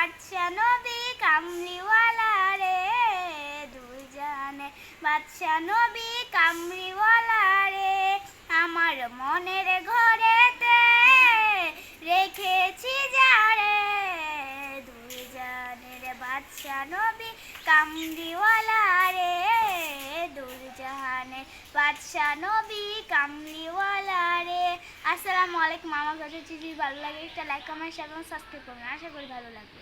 বাদশা নবী কামলিওয়ালা রে দুই জানে বাদশা নবী কামলিওয়ালা রে আমার মনের ঘরেতে রেখেছি যারে। দুই জানের বাদশা নবী কামলিওয়ালা রে দুই জাহানের বাদশা নবী কামলিওয়ালা রে আসসালামু আলাইকুম। আমার কাছে যদি ভালো লাগে, একটা লাইক কমেন্ট এবং সাবস্ক্রাইব করবেন। আশা করি ভালো লাগবে।